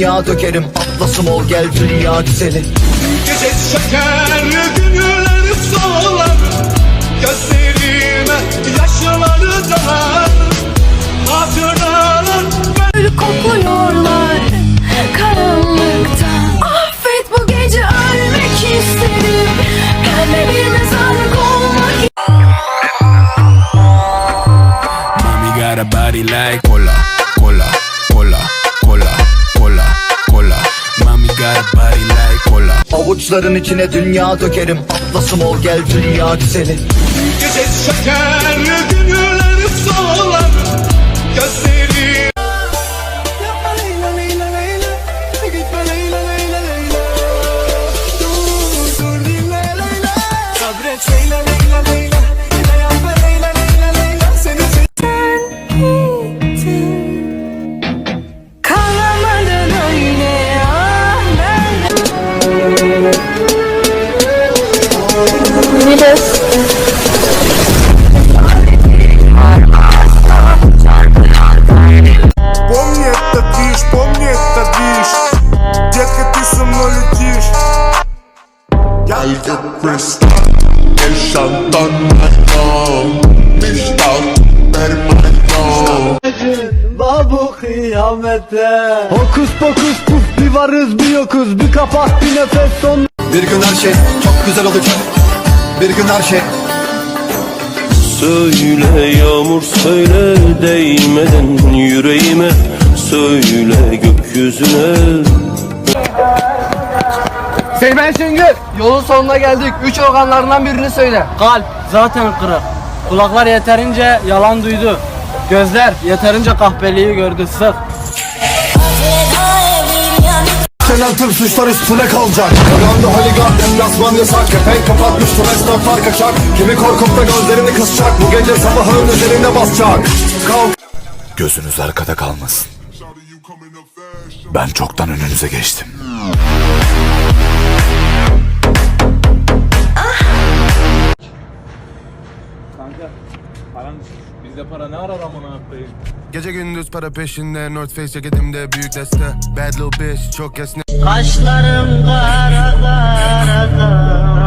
dünya dökerim. Atlasım ol gel dünya güzeli Gece şeker günler solar. Gözlerime yaşları dolar Hatıralar Gül kokluyorlar. Karanlıkta Affet bu gece ölmek istedim. Pembe bir mezarlık olmak Mommy got a body like Avuçların içine dünya dökerim. Atlasım ol gel dünya güzeli Gece şeker Algo crystal El şantanlardan Miştal Bermaydan Babu kıyamete Hokus pokus puf bir varız bir yokuz Bir kapak bir nefes son Bir gün her şey çok güzel olacak Bir gün her şey Söyle yağmur söyle değmeden yüreğime. Söyle gökyüzüne Seymen Şengül. Yolun sonuna geldik. Üç organlarından birini söyle. Kalp zaten kırık. Kulaklar yeterince yalan duydu. Gözler yeterince kahpeliği gördü. Sık. Genel tüm suçlar üstüne kalacak. Yandı holigan emlasman yasak. Kepenk kapatmış tüm esnaflar kaçak Kimi korkup da gözlerini kısacak. Bu gece sabahın üzerinde basacak. Kalk. Gözünüz arkada kalmasın. Ben çoktan önünüze geçtim. Gece gündüz para peşinde North Face ceketimde büyük deste Bad little bitch çok esne. Kaşlarım kara kara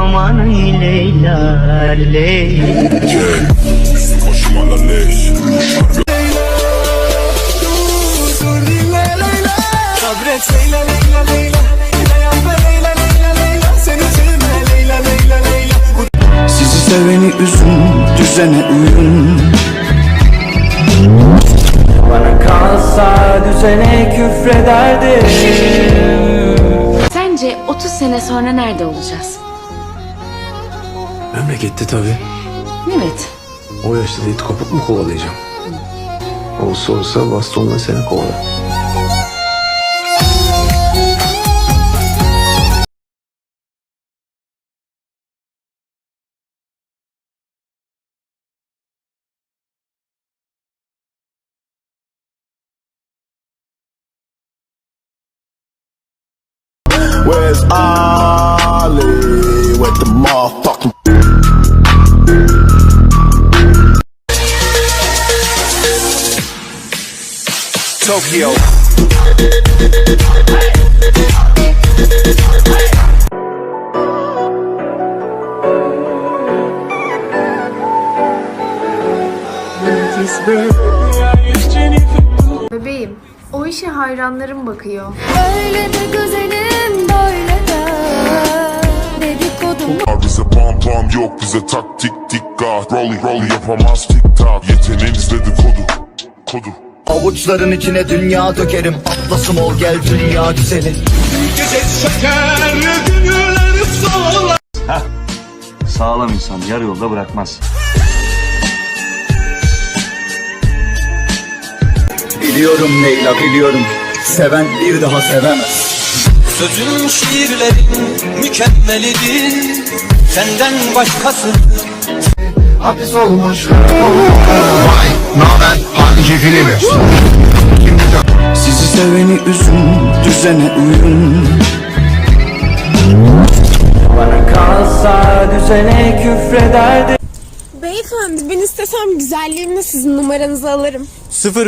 Aman Leyla Leyla. Başıma la seveni üzün düzene uyun Bana kalsa düzene küfrederdim Sence 30 sene sonra nerede olacağız? Memlekette tabii. Evet O yaşta da it kopuk mu kovalayacağım? Olsa olsa bastonla seni kovalar. Where's Ali With the motherfucking Tokyo? Bebeğim, o işe hayranlarım bakıyor. Öyle de güzelim böyle de Dedikodu Bize pom pom yok bize taktik dikkat Rolly rolly yapamaz tik tak. Yeteneğiniz dedikodu Kodu. Avuçların içine dünya dökerim. Atlasım ol gel dünya güzeli. Gece şeker günler solar Sağlam insan yarı yolda bırakmaz Biliyorum Leyla biliyorum. Seven bir daha sevemez. Sözün şiirlerin mükemmelidir. Senden başkası. Hapis olmuş. Sizi seveni üzün düzene uyun. Bana kalsa düzene küfrederdim beyefendi ben istesem güzelliğimle sizin numaranızı alırım.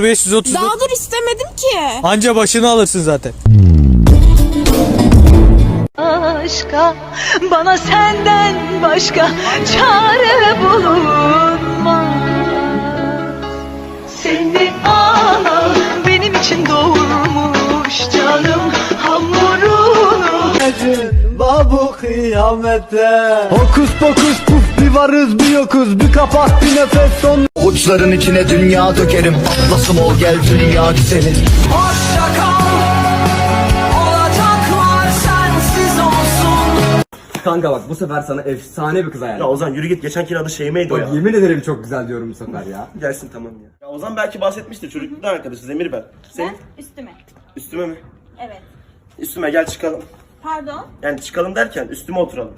0530. Daha dur istemedim ki. Anca başını alırsın zaten. Aşka bana senden başka çare bulunmaz. Seni alan benim için doğurmuş canım hamurunu. Acın. Babu kıyamette Hokus pokus puf bir varız bir yokuz Bir kapat bir nefes son Uçların içine dünya dökerim Atlasım ol gel dünya güzeli Kanka bak bu sefer sana efsane bir kız ayarladım. Ya Ozan yürü git geçenki adı Şeyma'ydı o ya. Yemin ederim çok güzel diyorum bu sefer ya. Gelsin tamam ya. Ya Ozan belki bahsetmiştir çocukluktan arkadaşız Emir ben. Senin? Üstüme. Üstüme mi? Evet. Üstüme gel çıkalım. Pardon. Yani çıkalım derken üstüme oturalım.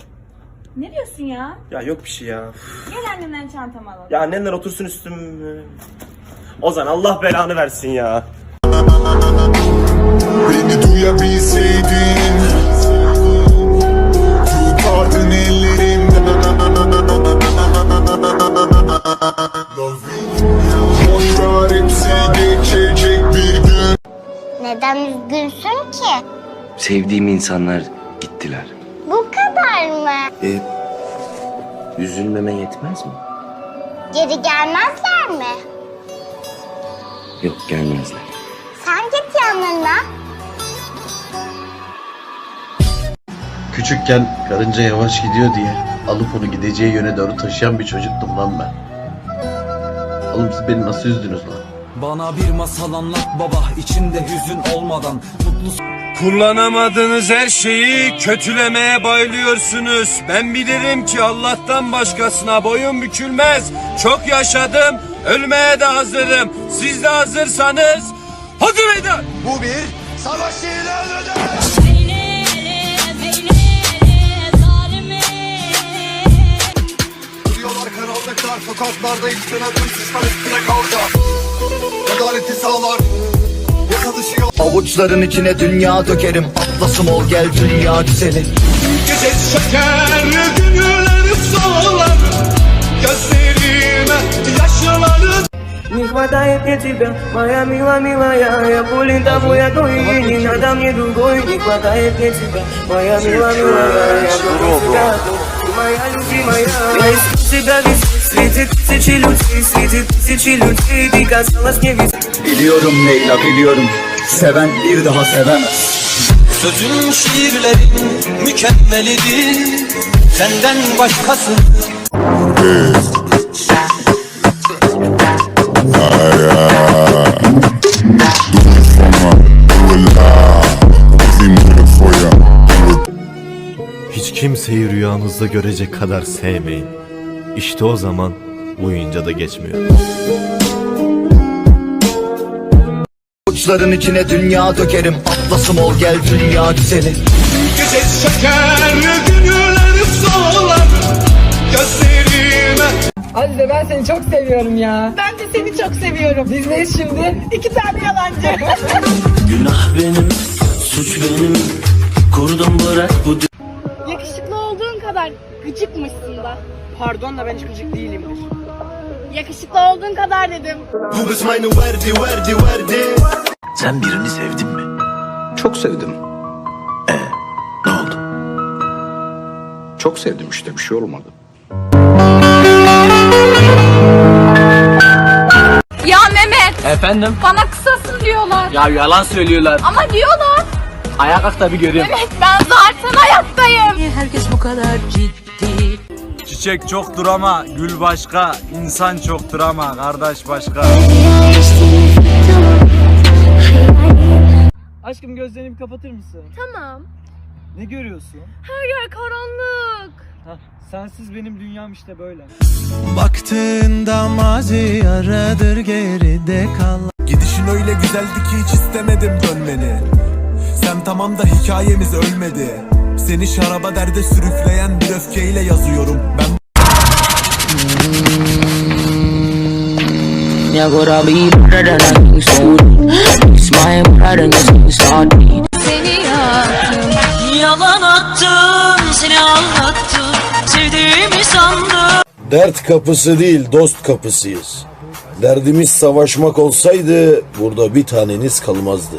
Ne diyorsun ya? Ya yok bir şey ya. Gel annemden çantamı alalım. Ya annenler otursun üstüme. Ozan Allah belanı versin ya. Beni duyabilseydin Sevdiğim insanlar gittiler. Bu kadar mı? E, üzülmeme yetmez mi? Geri gelmezler mi? Yok gelmezler. Sen git yanlarına. Küçükken karınca yavaş gidiyor diye alıp onu gideceği yöne doğru taşıyan bir çocuktum lan ben. Oğlum siz beni nasıl üzdünüz lan? Bana bir masal anlat baba içinde hüzün olmadan Mutlu Kullanamadığınız her şeyi kötülemeye bayılıyorsunuz. Ben bilirim ki Allah'tan başkasına boyun bükülmez. Çok yaşadım, ölmeye de hazırım. Siz de hazırsanız hadi meydan. Bu bir savaş ilanıdır. Sokaklarda adım sıçman üstüne kalacak. Adaleti sağlar. Yasa dışı yol. Avuçların içine dünya dökerim Atlasım ol gel dünya güzeli Gece şeker günleri solar Gözlerime yaşları Не хватает мне тебя, моя мила, милая Я пулинта моя и не надо мне другой Не хватает мне тебя, моя мила, милая Я буду тебя, ты моя любимая Я искал тебя везде, среди тысячи людей Среди тысячи людей ты казалась мне везде Biliyorum Leyla biliyorum Seven bir daha sevemez Sözün şiirlerin mükemmelidir Senden başkası Hiç kimseyi rüyanızda görecek kadar sevmeyin. İşte o zaman uyuyunca da geçmiyor. Uçların içine dünya dökerim Atlasım ol gel dünya güzeli Gece şeker günleri solar Gözlerime Azize ben seni çok seviyorum ya. Ben de seni çok seviyorum. Biz neyiz şimdi? İki tane yalancı. Günah benim, suç benim Kurdum bırak bu Yakışıklı olduğun kadar gıcıkmışsın da. Pardon da ben hiç gıcık değilimdir. Yakışıklı olduğun kadar dedim. Bu kız aynı verdi verdi verdi. Sen birini sevdin mi? Çok sevdim. E ne oldu? Çok sevdim işte bir şey olmadı. Ya Mehmet Efendim? bana kısasın diyorlar Ya yalan söylüyorlar. Ama diyorlar Ayağa kalk da bir göreyim. Evet ben zaten hayattayım Herkes bu kadar ciddi Çiçek çoktur ama gül başka, insan çoktur ama kardeş başka. Aşkım gözlerini bir kapatır mısın? Tamam Ne görüyorsun? her yer karanlık Hah, sensiz benim dünyam işte böyle. Baktığında mazi aradır geride kal Gidişin öyle güzeldi ki hiç istemedim dönmeni Sen tamam da hikayemiz ölmedi Seni şaraba derde sürükleyen bir öfkeyle yazıyorum Ben Ya gora be better than I think so It's my pride and Seni yaktım Yalan attın, seni anlattım. Sevdiğimi sandım. Dert kapısı değil dost kapısıyız. Derdimiz savaşmak olsaydı burada bir taneniz kalmazdı.